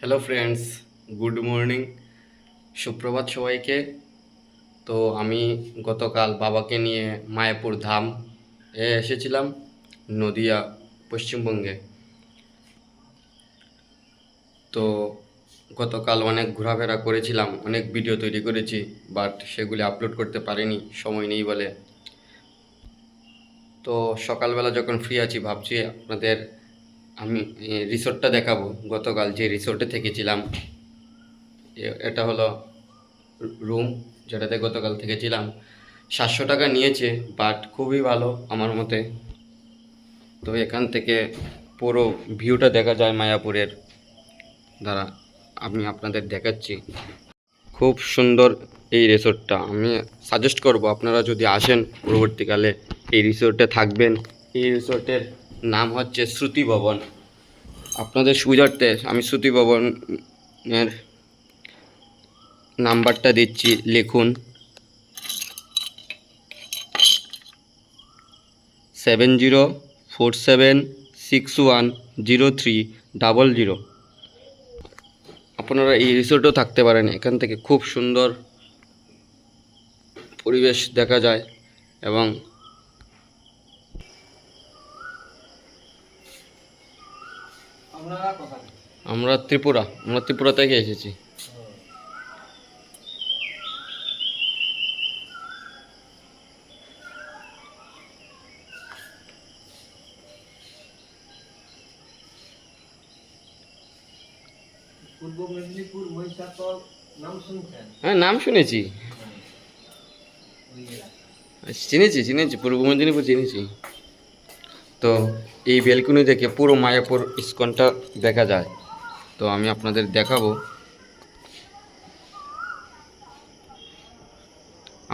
Hello friends good morning সুপ্রভাত সবাইকে। তো আমি গতকাল বাবাকে নিয়ে মায়াপুর ধাম এ এসেছিলাম, নদিয়া, পশ্চিমবঙ্গে। তো গতকাল অনেক ঘোরাফেরা করেছিলাম, অনেক ভিডিও তৈরি করেছি, বাট সেগুলি আপলোড করতে পারিনি, সময় নেই বলে। তো সকালবেলা যখন ফ্রি আছি, ভাবছি আপনাদের আমি রিসোর্টটা দেখাবো। গতকাল যে রিসোর্টে থেকেছিলাম এটা হলো রুম যেটাতে গতকাল থেকেছিলাম। সাতশো টাকা নিয়েছে বাট খুবই ভালো আমার মতে। তো এখান থেকে পুরো ভিউটা দেখা যায় মায়াপুরের। দ্বারা আমি আপনাদের দেখাচ্ছি। খুব সুন্দর এই রিসোর্টটা আমি সাজেস্ট করব, আপনারা যদি আসেন পরবর্তীকালে এই রিসোর্টে থাকবেন। এই রিসোর্টের নাম হচ্ছে শ্রুতি ভবন। আপনাদের সুবিধার্থে আমি শ্রুতি ভবনের নাম্বারটা দিচ্ছি, লিখুন। Seven zero four seven six one zero three double zero. আপনারা এই রিসোর্টেও থাকতে পারেন, এখান থেকে খুব সুন্দর পরিবেশ দেখা যায় এবং আপনারা কথা আমরা ত্রিপুরা আমরা ত্রিপুরা থেকে এসেছি। পূর্ব মেদিনীপুর মহিষাতল নাম শুনছেন? হ্যাঁ নাম শুনেছি। চিনেছি চিনেছি পূর্ব মেদিনীপুর চিনেছি। তো এই বেলকুনি থেকে পুরো মায়াপুর ইস্কনটা দেখা যায়। তো আমি আপনাদের দেখাবো।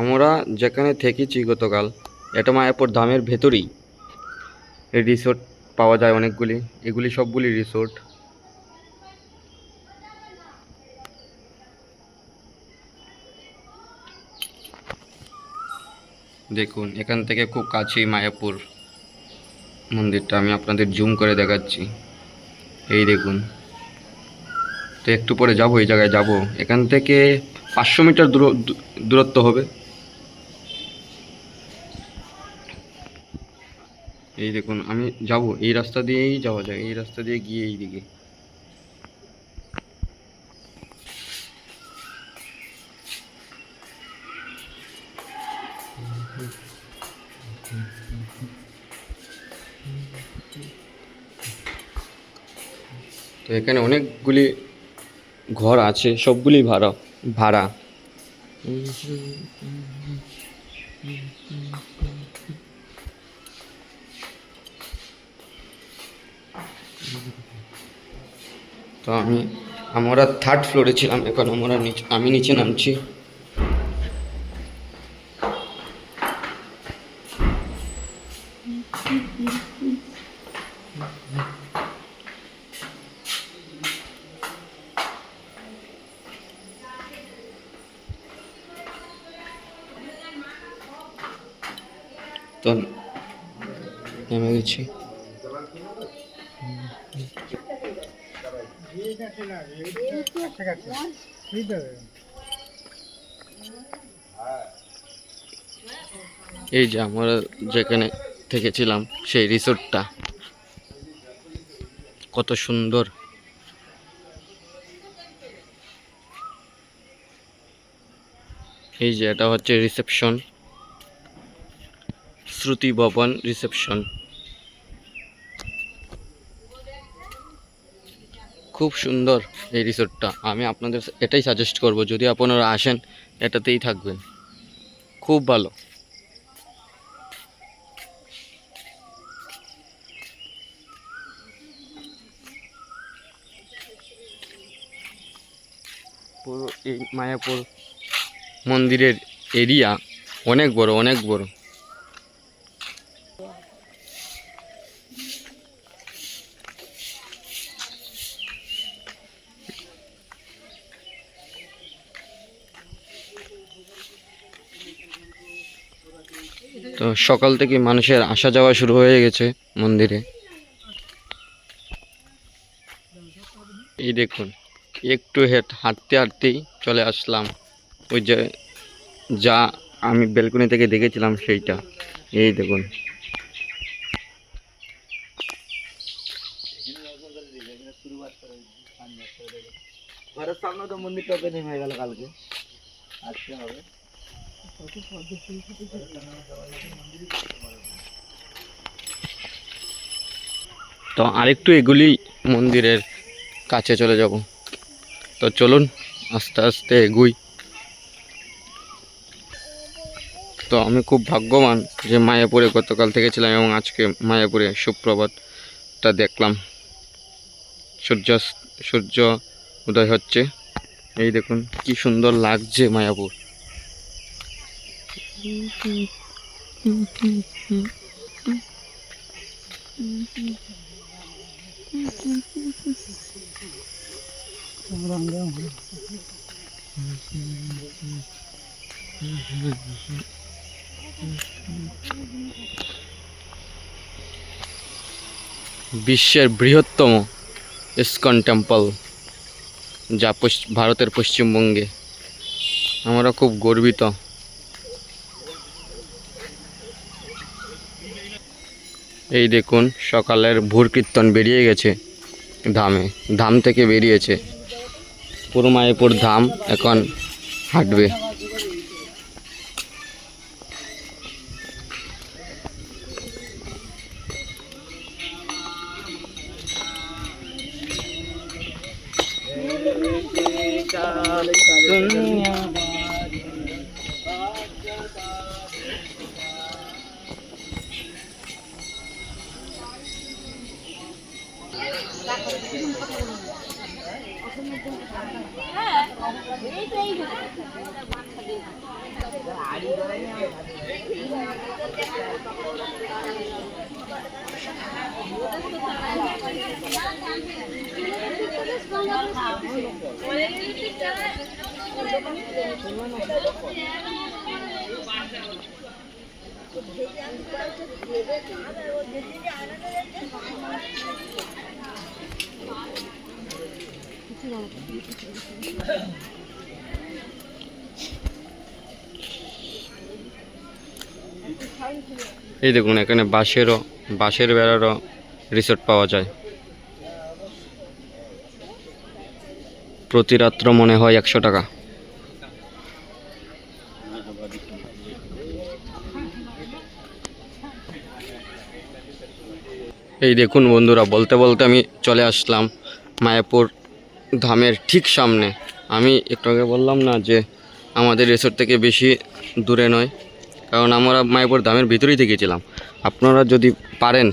আমরা যেখানে থেকেছি গতকাল, এটা মায়াপুর ধামের ভেতরেই। রিসোর্ট পাওয়া যায় অনেকগুলি। এগুলি সবগুলি রিসোর্ট। দেখুন, এখান থেকে খুব কাছেই মায়াপুর। মন্দিরটা, আমি আপনাদের জুম করে দেখাচ্ছি। এই দেখুন। তো একটু পরে যাব, এই জায়গায় যাব। এখান থেকে পাঁচশো মিটার দূর দূরত্ব হবে। এই দেখুন, আমি যাব, এই রাস্তা দিয়েই যাওয়া যায়, এই রাস্তা দিয়ে গিয়ে এই দিকে তো এখানে অনেকগুলি ঘর আছে, সবগুলি ভাড়া ভাড়া। তো আমি, আমরা থার্ড ফ্লোরে ছিলাম, এখন আমরা আমি নিচে নামছি। তো নেমে গেছি। এই যে আমরা যেখানে থেকেছিলাম সেই রিসোর্টটা। কত সুন্দর। এই যে এটা হচ্ছে রিসেপশন। শ্রুতি ভবন রিসেপশন। খুব সুন্দর এই রিসোর্টটা। আমি আপনাদের এটাই সাজেস্ট করব, যদি আপনারা আসেন, এটাতেই থাকবেন। খুব ভালো পুরো এই মায়াপুর মন্দিরের এরিয়া অনেক বড় অনেক বড়। তো সকাল থেকে মানুষের আসা যাওয়া শুরু হয়ে গেছে মন্দিরে। এই দেখুন। একটু হেঁট হাঁটতে হাঁটতেই চলে আসলাম। ওই যে যা আমি বেলকনি থেকে দেখেছিলাম সেইটা। এই দেখুন। ঘরের সামনে তো মন্দিরটা ওপেনিং হয়ে গেল কালকে। আজকে হবে। তো আরেকটু এগুলি মন্দিরের কাছে চলে যাব। তো চলুন, আস্তে আস্তে এগুই। তো আমি খুব ভাগ্যবান যে মায়াপুরে গতকাল থেকে ছিলাম এবং আজকে মায়াপুরে সুপ্রভাতটা দেখলাম। সূর্য সূর্য উদয় হচ্ছে। এই দেখুন, কি সুন্দর লাগছে মায়াপুর। বিশ্বের বৃহত্তম ইস্কন টেম্পল, যা ভারতের পশ্চিমবঙ্গে। আমরা খুব গর্বিত। এই দেখুন, সকালের ভোর কীর্তন বেরিয়ে গেছে ধামে। ধাম থেকে বেরিয়েছে। পুরো মায়াপুর ধাম এখন হাঁটবে। ভেজা ভেবে আবার ও যেদিকে আনানো যাচ্ছে এই দেখুন, এখানে বাঁশেরও, বাঁশের বেড়ারও রিসোর্ট পাওয়া যায়। প্রতি রাত্র মনে হয় একশো টাকা। এই দেখুন বন্ধুরা, বলতে বলতে আমি চলে আসলাম মায়াপুর ধামের ঠিক সামনে। আমি একটু আগে বললাম না যে আমাদের রিসোর্ট থেকে বেশি দূরে নয়, কারণ আমরা মায়াপুর ধামের ভিতরেই থেকেছিলাম। আপনারা যদি পারেন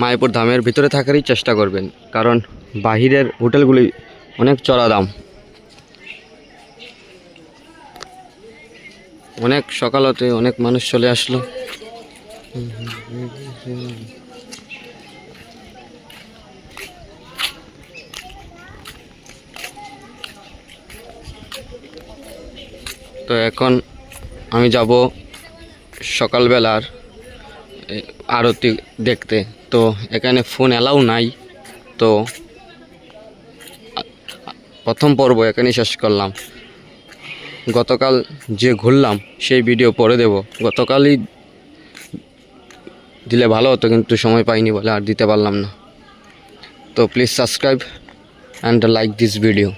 মায়াপুর ধামের ভিতরে থাকারই চেষ্টা করবেন, কারণ বাহিরের হোটেলগুলি অনেক চড়া দাম। অনেক সকাল হতে অনেক মানুষ চলে আসলো। তো এখন আমি যাব সকালবেলার আরতি দেখতে। তো এখানে ফোন অ্যালাউ নাই, তো প্রথম পর্ব এখানেই শেষ করলাম। গতকাল যে ঘুরলাম, সেই ভিডিও পরে দেব। গতকালই দিলে ভালো হতো, কিন্তু সময় পাইনি বলে আর দিতে পারলাম না। তো please subscribe and like this video